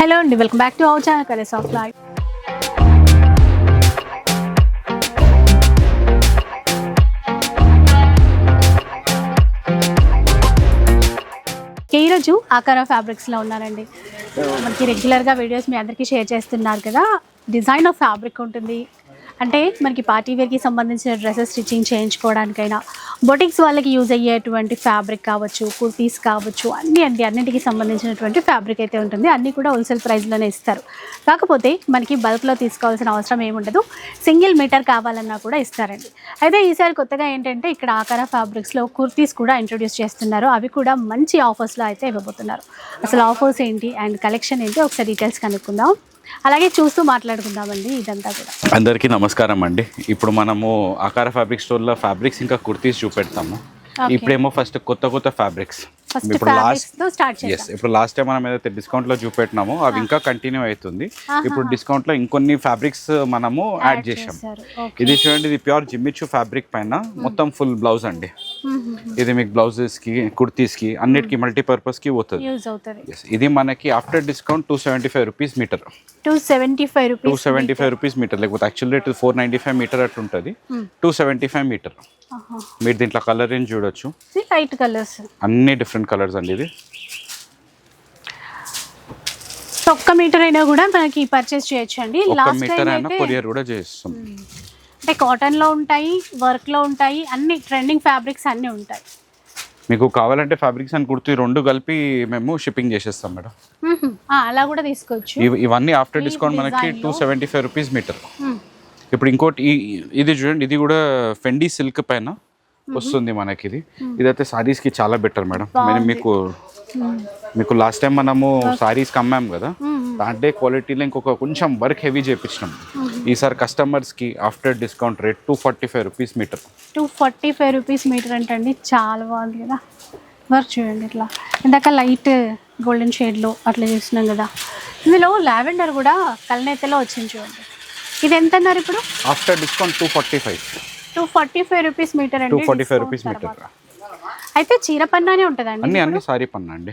Hello అండి welcome back to our channel colours of life. ఈరోజు ఆకార ఫ్యాబ్రిక్స్లో ఉన్నారండి మనకి రెగ్యులర్గా వీడియోస్ మీ అందరికీ షేర్ చేస్తున్నారు కదా డిజైన్ ఆఫ్ ఫ్యాబ్రిక్ ఉంటుంది. అంటే మనకి పార్టీ వేర్కి సంబంధించిన డ్రెస్సెస్ స్టిచ్చింగ్ చేయించుకోవడానికైనా బొటిక్స్ వాళ్ళకి యూజ్ అయ్యేటువంటి ఫ్యాబ్రిక్ కావచ్చు కుర్తీస్ కావచ్చు అన్ని అండి అన్నింటికి సంబంధించినటువంటి ఫ్యాబ్రిక్ అయితే ఉంటుంది. అన్నీ కూడా హోల్సేల్ ప్రైస్లోనే ఇస్తారు. కాకపోతే మనకి బల్క్లో తీసుకోవాల్సిన అవసరం ఏముండదు. సింగిల్ మీటర్ కావాలన్నా కూడా ఇస్తారండి. అయితే ఈసారి కొత్తగా ఏంటంటే ఇక్కడ ఆకార ఫ్యాబ్రిక్స్లో కుర్తీస్ కూడా ఇంట్రొడ్యూస్ చేస్తున్నారు. అవి కూడా మంచి ఆఫర్స్లో అయితే ఇవ్వబోతున్నారు. అసలు ఆఫర్స్ ఏంటి? అండ్ కలెక్షన్ ఏంటి? ఒకసారి డీటెయిల్స్ కనుక్కుందాం. అలాగే చూస్తూ మాట్లాడుకుందామండి ఇదంతా కూడా. అందరికీ నమస్కారం అండి. ఇప్పుడు మనము ఆకార ఫ్యాబ్రిక్ స్టోర్లో ఫ్యాబ్రిక్స్ ఇంకా కుర్తీస్ చూపెడతాము. ఇప్పుడేమో ఫస్ట్ కొత్త కొత్త ఫ్యాబ్రిక్స్ ఇప్పుడు లాస్ట్ ఎస్ ఇప్పుడు లాస్ట్ టైం మనం ఏదైతే డిస్కౌంట్లో చూపెట్టినామో అవి ఇంకా కంటిన్యూ అవుతుంది. ఇప్పుడు డిస్కౌంట్లో ఇంకొన్ని ఫ్యాబ్రిక్స్ మనము యాడ్ చేసాం ఇది చూడండి ఇది ప్యూర్ జిమ్మిచ్చు ఫ్యాబ్రిక్ పైన మొత్తం ఫుల్ బ్లౌజ్ అండి. ఇది మీకు బ్లౌజెస్కి కుర్తీస్కి అన్నిటికీ మల్టీపర్పస్కి పోతుంది. యూజ్ అవుతుంది. ఎస్ ఇది మనకి after discount two seventy five rupees metre two seventy five two seventy five rupees metre లేకపోతే actual rate four ninety five metre అట్లా ఉంటుంది టూ సెవెంటీ ఫైవ్ మీటర్ మీరు దీంట్లో కలర్ రేంజ్ చూడొచ్చు? Light colours. అన్ని డిఫరెంట్ కలర్స్ అండి ఇది. ఒక్క మీటర్ అయినా కూడా మనకి పర్చేస్ చేయొచ్చు అండి లాస్ట్ మీటర్ అయినా కొరియర్ కూడా చేస్తాం అంటే కాటన్లో ఉంటాయి వర్క్లో ఉంటాయి అన్ని ట్రెండింగ్ ఫ్యాబ్రిక్స్ అన్ని ఉంటాయి. మీకు కావాలంటే ఫ్యాబ్రిక్స్ అని కుర్తీ రెండు కలిపి మేము షిప్పింగ్ చేసేస్తాం మేడం. అలా కూడా తీసుకోవచ్చు. ఇవి- ఇవన్నీ ఆఫ్టర్ డిస్కౌంట్ మనకి two seventy five rupees metre. ఇప్పుడు ఇంకోటి ఇది చూడండి ఇది కూడా ఫెండీ సిల్క్ పైన వస్తుంది మనకి ఇది. ఇదైతే సారీస్కి చాలా బెటర్ మేడం. నేను మీకు మీకు లాస్ట్ టైం మనము సారీస్ అమ్మాం కదా దాంట్లో క్వాలిటీలో ఇంకొక కొంచెం వర్క్ హెవీ చేపించినాం. ఈసారి కస్టమర్స్కి after discount rate two forty five rupees metre two forty five rupees metre అంటండి చాలా బాగుంది కదా. వర్క్ చూడండి ఇట్లా. ఇందాక లైట్ గోల్డెన్ షేడ్లో అట్లా చూస్తున్నాం కదా. ఇందులో లావెండర్ కూడా కలనేతలో వచ్చింది చూడండి. ఇది ఎంత అన్నారు ఇప్పుడు? After discount two forty five. Two forty five rupees metre two అండి forty five discount rupees metre తర్వాత. అయితే చీర పన్నానే ఉంటుందండి అన్ని అన్ని సారీ పన్నా అండి.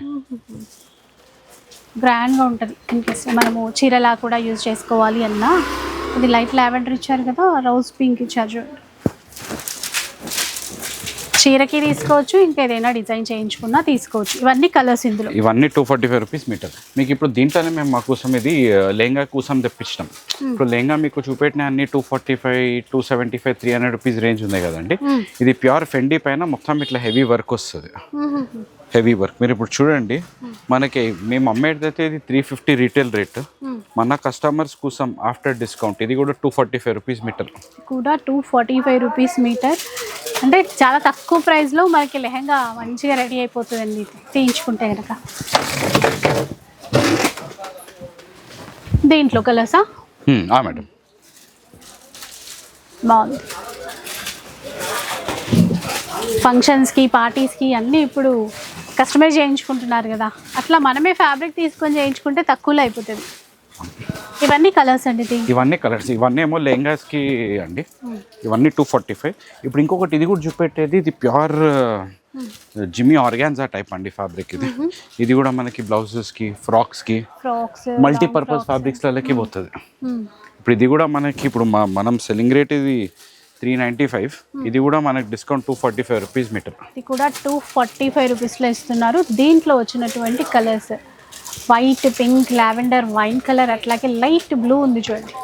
గ్రాండ్గా ఉంటుంది. ఇన్కేస్ మనము చీరలా కూడా యూజ్ చేసుకోవాలి అన్నా. ఇది లైట్ లావెండర్ ఇచ్చారు కదా రోజ్ పింక్ ఇచ్చారు చూడండి చీరకి తీసుకోవచ్చు ఇంకా ఏదైనా డిజైన్ చేయించుకున్నా తీసుకోవచ్చు. ఇవన్నీ కలర్స్ ఇందులో. ఇవన్నీ two forty five rupees metre మీకు ఇప్పుడు దీంట్లోనే మేము మా కోసం ఇది లెహంగా కోసం తెప్పించినాం. ఇప్పుడు లెహంగా మీకు చూపెట్టిన అన్ని two forty five two seventy five three hundred rupees range ఉంది కదండి. ఇది ప్యూర్ ఫెండీ పైన మొత్తం ఇట్లా హెవీ వర్క్ వస్తుంది. హెవీ వర్క్ మీరు ఇప్పుడు చూడండి మనకి మేము అమ్మేదైతే ఇది త్రీ ఫిఫ్టీ రీటైల్ రేట్ మన కస్టమర్స్ కోసం ఆఫ్టర్ డిస్కౌంట్ ఇది కూడా two forty five rupees metre కూడా two forty five rupees metre అంటే చాలా తక్కువ ప్రైస్లో మనకి లెహంగా మంచిగా రెడీ అయిపోతుందండి. తీయించుకుంటే కనుక దీంట్లో కలర్సా మేడం. బాగుంది. ఫంక్షన్స్కి పార్టీస్కి అన్నీ ఇప్పుడు కస్టమైజ్ చేయించుకుంటున్నారు కదా. అట్లా మనమే ఫ్యాబ్రిక్ తీసుకొని చేయించుకుంటే తక్కువలో అయిపోతుంది. ఇవన్నీ కలర్స్ అండి ఇవన్నీ కలర్స్. ఇవన్నీ ఏమో లెహంగాస్కి అండి. ఇవన్నీ టూ ఫార్టీ ఫైవ్ ఇప్పుడు ఇంకొకటి ఇది కూడా చూపెట్టేది. ఇది ప్యూర్ జిమ్మి ఆర్గాన్జా టైప్ అండి ఫ్యాబ్రిక్ ఇది. ఇది కూడా మనకి బ్లౌజెస్కి ఫ్రాక్స్కి ఫ్రాక్స్ మల్టీపర్పస్ ఫ్యాబ్రిక్స్లకి పోతుంది. ఇప్పుడు ఇది కూడా మనకి ఇప్పుడు మనం సెల్లింగ్ రేట్ ఇది త్రీ నైంటీ ఫైవ్ ఇది కూడా మనకి discount two forty five rupees metre ఇది కూడా టూ ఫార్టీ ఫైవ్ రూపీస్లో ఇస్తున్నారు. దీంట్లో వచ్చినటువంటి colours. White pink lavender wine colour అట్లాగే లైట్ బ్లూ ఉంది చూడండి.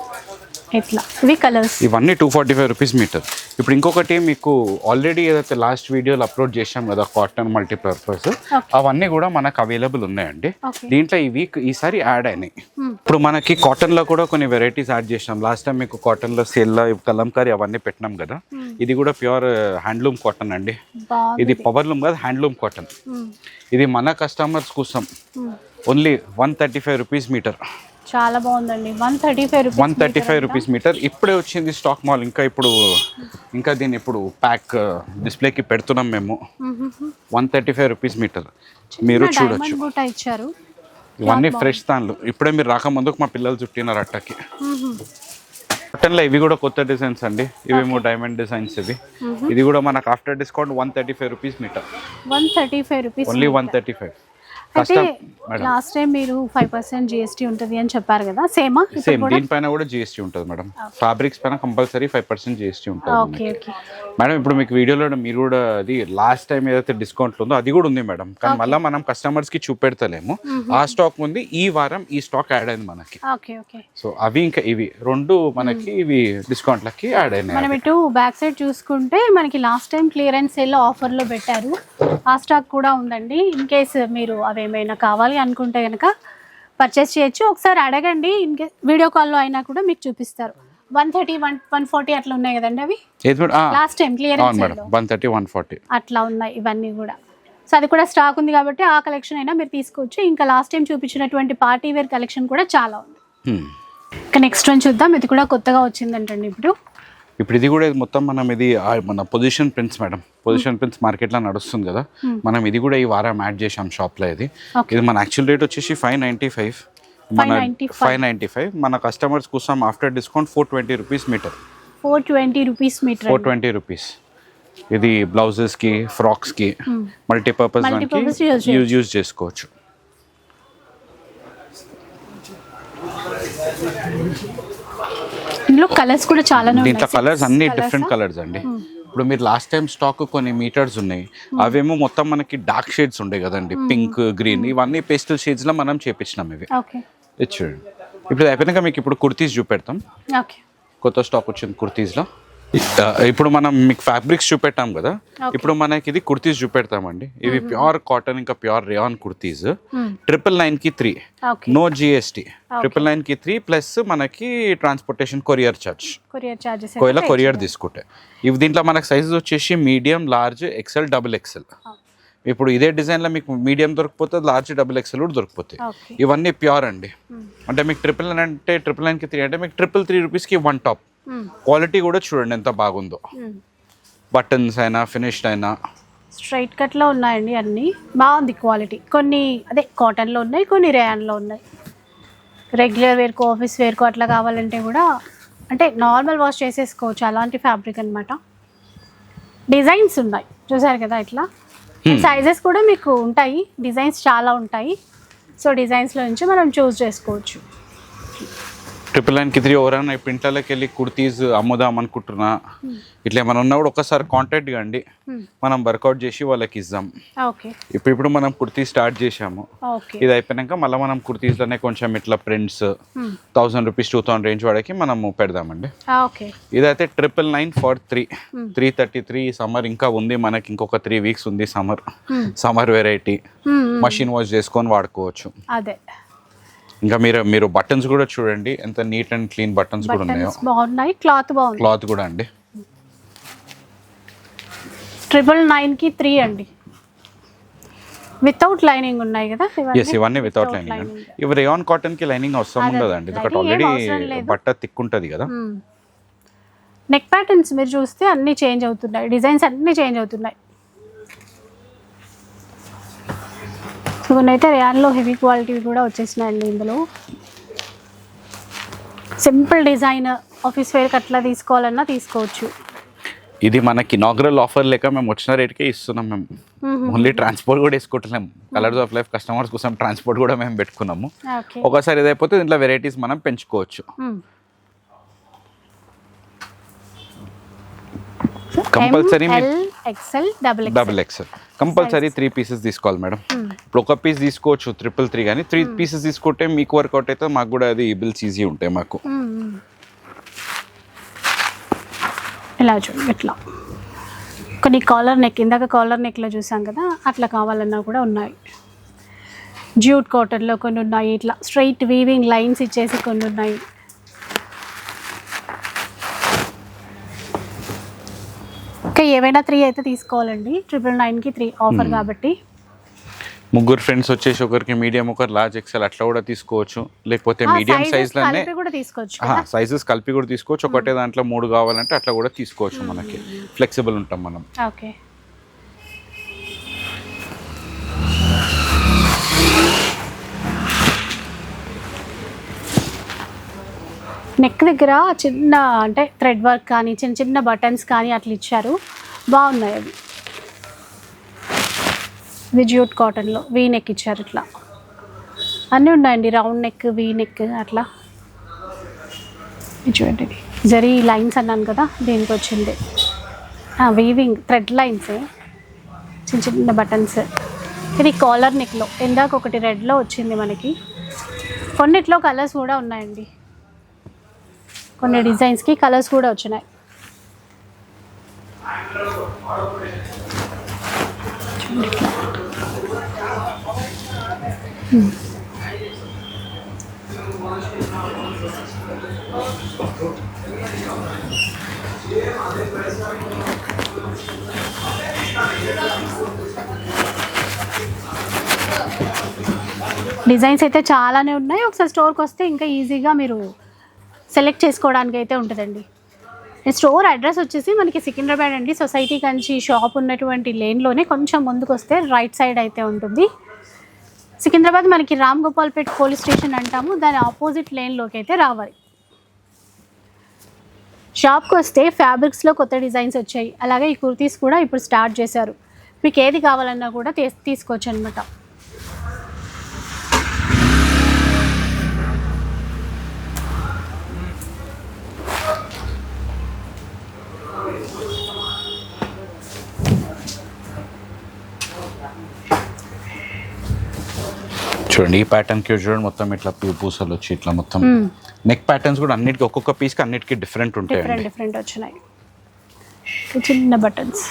ఇట్లా. ఇవి కలర్స్. ఇవన్నీ two forty five rupees metre. ఇప్పుడు ఇంకొకటి మీకు ఆల్రెడీ ఏదైతే లాస్ట్ వీడియోలో అప్లోడ్ చేశాం కదా కాటన్ మల్టీపర్పస్ అవన్నీ కూడా మనకు అవైలబుల్ ఉన్నాయండి. దీంట్లో ఈ వీక్ ఈసారి యాడ్ అయినాయి. ఇప్పుడు మనకి కాటన్లో కూడా కొన్ని వెరైటీస్ యాడ్ చేసాం లాస్ట్ టైం మీకు కాటన్లో సేల్లో కలంకారీ అవన్నీ పెట్టినాం కదా. ఇది కూడా ప్యూర్ హ్యాండ్లూమ్ కాటన్ అండి. ఇది పవర్ లూమ్ కాదు హ్యాండ్లూమ్ కాటన్ మ్మ్. ఇది మన కస్టమర్స్ కోసం. Only one thirty five rupees meter. చాలా బాగుందండి. One thirty five rupees one thirty five rupees meter. ఇప్పుడే వచ్చింది స్టాక్ మాల్. ఇంకా ఇప్పుడు ఇంకా దీన్ని ఇప్పుడు ప్యాక్ డిస్ప్లేకి పెడుతున్నాం మేము. One thirty five rupees meter. మీరు చూడొచ్చు. ఇచ్చారు. ఇవన్నీ ఫ్రెష్ తాన్లు. ఇప్పుడే మీరు రాకముందుకు మా పిల్లలు చుట్టినారు అట్టకి. కాటన్లో ఇవి కూడా కొత్త డిజైన్స్ అండి. ఇవేమో డైమండ్ డిజైన్స్ ఇవి. ఇది కూడా మనకు after discount one thirty five rupees meter. One thirty five rupees only one thirty five. అయితే లాస్ట్ టైం మీరు ఫైవ్ పర్సెంట్ జిఎస్టీ ఉంటుంది అని చెప్పారు కదా సేమా సేమ్ దీనిపైన కూడా? జిఎస్టీ ఉంటుంది మేడం ఫ్యాబ్రిక్స్ పైన కంపల్సరీ ఫైవ్ పర్సెంట్ జిఎస్టీ ఉంటుంది మేడం ఇప్పుడు మీకు వీడియోలో మీరు కూడా అది లాస్ట్ టైం ఏదైతే డిస్కౌంట్ ఉందో అది కూడా ఉంది మేడం కానీ మళ్ళీ మనం కస్టమర్స్కి చూపెడతలేము. ఆ స్టాక్ ఉంది ఈ వారం ఈ స్టాక్ యాడ్ అయింది మనకి. ఓకే ఓకే సో అవి ఇంకా ఇవి రెండు మనకి ఇవి డిస్కౌంట్లకి యాడ్ అయినాయి మనం ఇటు బ్యాక్ సైడ్ చూసుకుంటే మనకి లాస్ట్ టైం క్లియరెన్స్ సేల్ ఆఫర్లో పెట్టారు. ఆ స్టాక్ కూడా ఉందండి. ఇన్ కేస్ మీరు అవేమైనా కావాలి అనుకుంటే కనుక పర్చేస్ చేయొచ్చు. ఒకసారి అడగండి. ఇన్ కేస్ వీడియో కాల్లో అయినా కూడా మీకు చూపిస్తారు. One thirty one one forty అట్లా ఉన్నాయి కదండి అవి? Last time madam. One thirty one forty. అట్లా ఉన్నాయి ఇవన్నీ కూడా. సో అది కూడా స్టాక్ ఉంది కాబట్టి ఆ కలెక్షన్ అయినా మీరు తీసుకోవచ్చు. ఇంకా లాస్ట్ టైం చూపించినటువంటి పార్టీ వేర్ కలెక్షన్ కూడా చాలా ఉంది. ఇంకా నెక్స్ట్ వన్ చూద్దాం. ఇది కూడా కొత్తగా వచ్చిందంటండి ఇప్పుడు. ఇప్పుడు ఇది కూడా ఇది మొత్తం మనం ఇది మన position prints madam. Position prints మార్కెట్లో నడుస్తుంది కదా. మనం ఇది కూడా ఈ వారం యాడ్ చేసాం షాప్లో ఇది. ఇది మన యాక్చువల్ రేట్ వచ్చేసి ఫైవ్ నైంటీ ఫైవ్ మన 595. ఫైవ్ నైంటీ ఫైవ్ మన కస్టమర్స్ కోసం after discount four twenty rupees metre four twenty rupees metre four twenty rupees ఇది బ్లౌజెస్కి ఫ్రాక్స్కి మల్టీపర్పస్ యూజ్ యూజ్ చేసుకోవచ్చు. ఇందులో కలర్స్ కూడా చాలా దీంట్లో కలర్స్ అన్ని డిఫరెంట్ కలర్స్ అండి. ఇప్పుడు మీరు లాస్ట్ టైం స్టాక్ కొన్ని మీటర్స్ ఉన్నాయి. అవేమో మొత్తం మనకి డార్క్ షేడ్స్ ఉండే కదండి. పింక్ గ్రీన్ ఇవన్నీ పేస్టల్ షేడ్స్లో మనం చేపించినాం ఇవి. చూడండి. ఇప్పుడు అయిపోయినాక మీకు ఇప్పుడు కుర్తీస్ చూపెడతాం. ఓకే కొత్త స్టాక్ వచ్చింది కుర్తీస్లో. ఇప్పుడు మనం మీకు ఫ్యాబ్రిక్స్ చూపెట్టాం కదా. ఇప్పుడు మనకి ఇది కుర్తీస్ చూపెడతామండి. ఇవి ప్యూర్ కాటన్ ఇంకా ప్యూర్ రేయాన్ కుర్తీస్. ట్రిపుల్ నైన్కి త్రీ. నో జిఎస్టీ ట్రిపుల్ నైన్కి త్రీ ప్లస్ మనకి ట్రాన్స్పోర్టేషన్ కొరియర్ చార్జెస్ ఒకవేళ కొరియర్ తీసుకుంటే. ఇవి దీంట్లో మనకు సైజెస్ వచ్చేసి medium large XL double XL ఇప్పుడు ఇదే డిజైన్లో మీకు మీడియం దొరికిపోతుంది లార్జ్ డబుల్ ఎక్సెల్ కూడా దొరికిపోతాయి. ఇవన్నీ ప్యూర్ అండి. అంటే మీకు ట్రిపుల్ నైన్ అంటే ట్రిపుల్ నైన్కి త్రీ అంటే మీకు ట్రిపుల్ త్రీ రూపీస్కి వన్ టాప్ క్వాలిటీ కూడా చూడండి ఎంత బాగుందో. బటన్స్ అయినా ఫినిష్డ్ అయినా. స్ట్రైట్ కట్లో ఉన్నాయండి అన్నీ. బాగుంది క్వాలిటీ కొన్ని అదే కాటన్లో ఉన్నాయి కొన్ని రేయాన్లో ఉన్నాయి. రెగ్యులర్ వేర్కు ఆఫీస్ వేర్కు అట్లా కావాలంటే కూడా అంటే నార్మల్ వాష్ చేసేసుకోవచ్చు. అలాంటి ఫ్యాబ్రిక్ అన్నమాట. డిజైన్స్ ఉన్నాయి. చూసారు కదా ఇట్లా? సైజెస్ కూడా మీకు ఉంటాయి. డిజైన్స్ చాలా ఉంటాయి. సో డిజైన్స్లో నుంచి మనం చూస్ చేసుకోవచ్చు. ట్రిపుల్ నైన్కి త్రీ ఎవరైనా ప్రింట్లకి వెళ్ళి కుర్తీస్ అమ్ముదాం అనుకుంటున్నా ఇట్లా ఏమైనా ఉన్నా కూడా ఒకసారి కాంటాక్ట్ కండి మనం వర్కౌట్ చేసి వాళ్ళకి ఇద్దాం. ఓకే ఇప్పుడు ఇప్పుడు మనం కుర్తీ స్టార్ట్ చేసాము ఓకే ఇది అయిపోయాక మళ్ళీ మనం కుర్తీస్లోనే కొంచెం ఇట్లా prints thousand rupees two thousand range వాడికి మనము పెడదామండి. ఓకే ఇదైతే triple nine for three three thirty three summer ఇంకా ఉంది మనకి ఇంకొక త్రీ వీక్స్ ఉంది summer summer variety machine wash చేసుకొని వాడుకోవచ్చు. అదే. ఇంకా మీరు మీరు బటన్స్ కూడా చూడండి. ఎంత నీట్ అండ్ క్లీన్ బటన్స్ కూడా ఉన్నాయో. బాగున్నాయి. క్లాత్ బాగుంది. క్లాత్ కూడా అండి. ట్రిపుల్ నైన్కి త్రీ అండి. వితౌట్ లైనింగ్ ఉన్నాయి కదా ఎస్ ఇవన్నీ వితౌట్ లైనింగ్ ఇవి రేయాన్ కాటన్కి లైనింగ్ అవసరం ఉండదండి. ఎందుకంటే ఆల్రెడీ. బట్ట తిక్కుంటది కదా. నెక్ ప్యాటర్న్స్ మీరు చూస్తే అన్నీ చేంజ్ అవుతున్నాయి. డిజైన్స్ అన్నీ చేంజ్ అవుతున్నాయి. అయితే రేయాన్లో హెవీ క్వాలిటీ కూడా వచ్చేసినాయండి ఇందులో. సింపుల్ డిజైన్ ఆఫీస్ వేర్కి అట్లా తీసుకోవాలన్నా తీసుకోవచ్చు. ఇది మనకి ఇనాగ్రల్ ఆఫర్ లేక మేము వచ్చిన రేట్కే ఇస్తున్నాం మేము. ఓన్లీ ట్రాన్స్పోర్ట్ కూడా వేసుకోవట్లేము కలర్స్ ఆఫ్ లైఫ్ కస్టమర్స్ కోసం ట్రాన్స్పోర్ట్ కూడా మేము పెట్టుకున్నాము. ఒకసారి ఇదైపోతే దీంట్లో వెరైటీస్ మనం పెంచుకోవచ్చు. Compulsory XL double double XL compulsory three pieces తీసుకోవాలి మేడం. ఇప్పుడు ఒక పీస్ తీసుకోవచ్చు ట్రిపుల్ త్రీ కానీ త్రీ పీసెస్ తీసుకుంటే మీకు వర్కౌట్ అయితే మాకు కూడా అది బిల్స్ ఈజీ ఉంటాయి మాకు. ఇలా చూడండి ఇట్లా. కొన్ని కాలర్ నెక్ ఇందాక కాలర్ నెక్లో చూసాం కదా అట్లా కావాలన్నా కూడా ఉన్నాయి. జ్యూట్ కాటన్లో కొన్ని ఉన్నాయి ఇట్లా స్ట్రైట్ వీవింగ్ లైన్స్ ఇచ్చేసి కొన్ని ఉన్నాయి. ఇంకా ఏవైనా త్రీ అయితే తీసుకోవాలండి. ట్రిపుల్ నైన్కి త్రీ ఆఫర్ కాబట్టి. ముగ్గురు ఫ్రెండ్స్ వచ్చేసి ఒకరికి మీడియం ఒకరు లార్జ్ ఎక్సెల్ అట్లా కూడా తీసుకోవచ్చు. లేకపోతే మీడియం సైజ్లోనే సైజెస్ కలిపి కూడా తీసుకోవచ్చు ఒకటే దాంట్లో మూడు కావాలంటే అట్లా కూడా తీసుకోవచ్చు మనకి. ఫ్లెక్సిబుల్ ఉంటాం మనం. ఓకే. నెక్ దగ్గర చిన్న అంటే థ్రెడ్ వర్క్ కానీ చిన్న చిన్న బటన్స్ కానీ అట్లా ఇచ్చారు. బాగున్నాయి అవి. విజ్యూట్ కాటన్లో వీ నెక్ ఇచ్చారు ఇట్లా. అన్నీ ఉన్నాయండి రౌండ్ నెక్ వీ నెక్ అట్లా. చూడండి. జరీ లైన్స్ అన్నాను కదా దీనికి వచ్చింది. వీవింగ్ థ్రెడ్ లైన్స్ చిన్న చిన్న బటన్స్. ఇది కాలర్ నెక్లో ఇందాక ఒకటి రెడ్లో వచ్చింది మనకి. కొన్నిట్లో కలర్స్ కూడా ఉన్నాయండి. కొన్ని డిజైన్స్కి కలర్స్ కూడా వచ్చినాయి. డిజైన్స్ అయితే చాలానే ఉన్నాయి ఒకసారి స్టోర్కి వస్తే ఇంకా ఈజీగా మీరు సెలెక్ట్ చేసుకోవడానికి అయితే ఉంటుందండి. స్టోర్ అడ్రస్ వచ్చేసి మనకి సికింద్రాబాద్ అండి. సొసైటీ కంచి షాప్ ఉన్నటువంటి లేన్లోనే కొంచెం ముందుకు వస్తే రైట్ సైడ్ అయితే ఉంటుంది. సికింద్రాబాద్ మనకి రామ్ గోపాల్పేట్ పోలీస్ స్టేషన్ అంటాము. దాని ఆపోజిట్ లేన్లోకి అయితే రావాలి. షాప్కి వస్తే ఫ్యాబ్రిక్స్లో కొత్త డిజైన్స్ వచ్చాయి. అలాగే ఈ కుర్తీస్ కూడా ఇప్పుడు స్టార్ట్ చేశారు. మీకు ఏది కావాలన్నా కూడా తీసుకోవచ్చు అనమాట చూడండి ఈ ప్యాటర్న్కి చూడండి మొత్తం ఇట్లా పూ- పూసలు వచ్చి ఇట్లా మొత్తం నెక్ ప్యాటర్న్స్ కూడా అన్నిటికీ ఒక్కొక్క పీస్కి అన్నిటికీ డిఫరెంట్ డిఫరెంట్ ఉంటాయండి డిఫరెంట్ వచ్చినాయి. చిన్న బటన్స్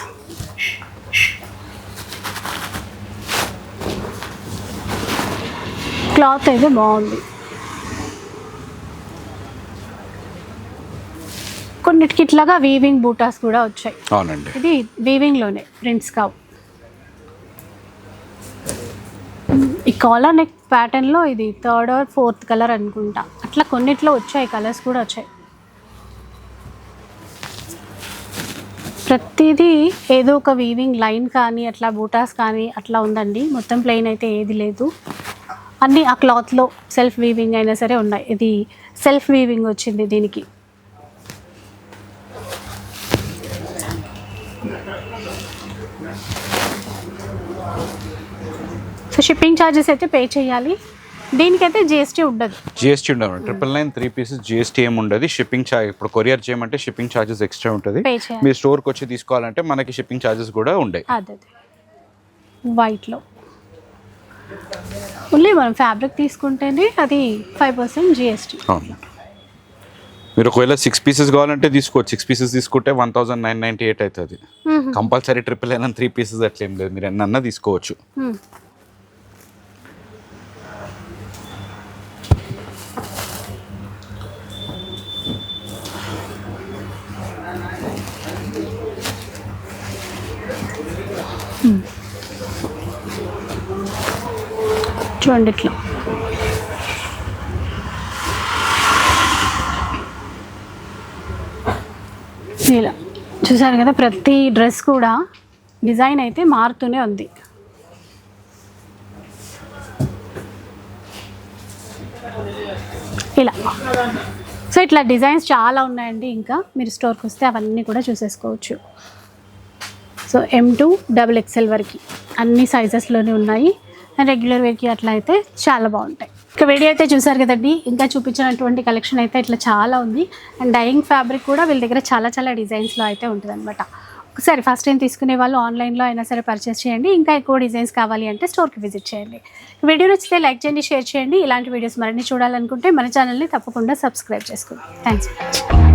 క్లాత్ అయితే బాగుంది. కొన్నిటికి ఇట్లాగా వీవింగ్ బూటాస్ కూడా వచ్చాయి. అవునండి. ఇది వీవింగ్లోనే ప్రింట్స్ కావు. ఈ కాలర్ నెక్ ప్యాటర్న్లో ఇది థర్డ్ ఆర్ ఫోర్త్ కలర్ అనుకుంటా. అట్లా కొన్నిట్లో వచ్చాయి కలర్స్ కూడా వచ్చాయి. ప్రతిదీ ఏదో ఒక వీవింగ్ లైన్ కానీ అట్లా బూటాస్ కానీ అట్లా ఉందండి. మొత్తం ప్లెయిన్ అయితే ఏది లేదు. అన్నీ ఆ క్లాత్లో సెల్ఫ్ వీవింగ్ అయినా సరే ఉన్నాయి. ఇది సెల్ఫ్ వీవింగ్ వచ్చింది దీనికి. షిప్పింగ్ ఛార్జెస్ అయితే పే చేయాలి. దీనికైతే జిఎస్టీ ఉండదు. జిఎస్టీ ఉండదు. Triple nine three pieces GST ఏమి ఉండదు. షిప్పింగ్ ఛార్జ్ ఇప్పుడు కొరియర్ చేయమంటే షిప్పింగ్ ఛార్జెస్ ఎక్స్ట్రా ఉంటుంది. మీరు స్టోర్కి వచ్చి తీసుకోవాలంటే మనకి షిప్పింగ్ ఛార్జెస్ కూడా ఉంటాయి అదే వైట్లో ఓన్లీ మనం ఫ్యాబ్రిక్ తీసుకుంటేనే అది ఫైవ్ పర్సెంట్ జిఎస్టీ మీరు ఒకవేళ సిక్స్ పీసెస్ కావాలంటే తీసుకోవచ్చు. సిక్స్ పీసెస్ తీసుకుంటే one thousand nine ninety eight అవుతుంది కంపల్సరీ ట్రిపుల్ అయినా త్రీ పీసెస్ అట్లా ఏం లేదు. మీరు ఎన్నన్నా తీసుకోవచ్చు. చూడండి ఇట్లా. ఇలా. చూసారు కదా ప్రతి డ్రెస్ కూడా డిజైన్ అయితే మారుతూనే ఉంది. ఇలా. సో ఇట్లా డిజైన్స్ చాలా ఉన్నాయండి ఇంకా. మీరు స్టోర్కి వస్తే అవన్నీ కూడా చూసేసుకోవచ్చు. So M two double XL వరకు అన్ని సైజెస్లోనే ఉన్నాయి. రెగ్యులర్ వేర్కి అట్లా అయితే చాలా బాగుంటాయి. ఇక వీడియో అయితే చూసారు కదండి ఇంకా చూపించినటువంటి కలెక్షన్ అయితే ఇట్లా చాలా ఉంది. అండ్ డైయింగ్ ఫ్యాబ్రిక్ కూడా వీళ్ళ దగ్గర చాలా చాలా డిజైన్స్లో అయితే ఉంటుంది అనమాట ఒకసారి ఫస్ట్ టైం తీసుకునే వాళ్ళు ఆన్లైన్లో అయినా సరే పర్చేస్ చేయండి ఇంకా ఎక్కువ డిజైన్స్ కావాలి అంటే స్టోర్కి విజిట్ చేయండి. వీడియో నచ్చితే లైక్ చేయండి షేర్ చేయండి. ఇలాంటి వీడియోస్ మరిన్ని చూడాలనుకుంటే మన ఛానల్ని తప్పకుండా సబ్స్క్రైబ్ చేసుకోండి. థ్యాంక్స్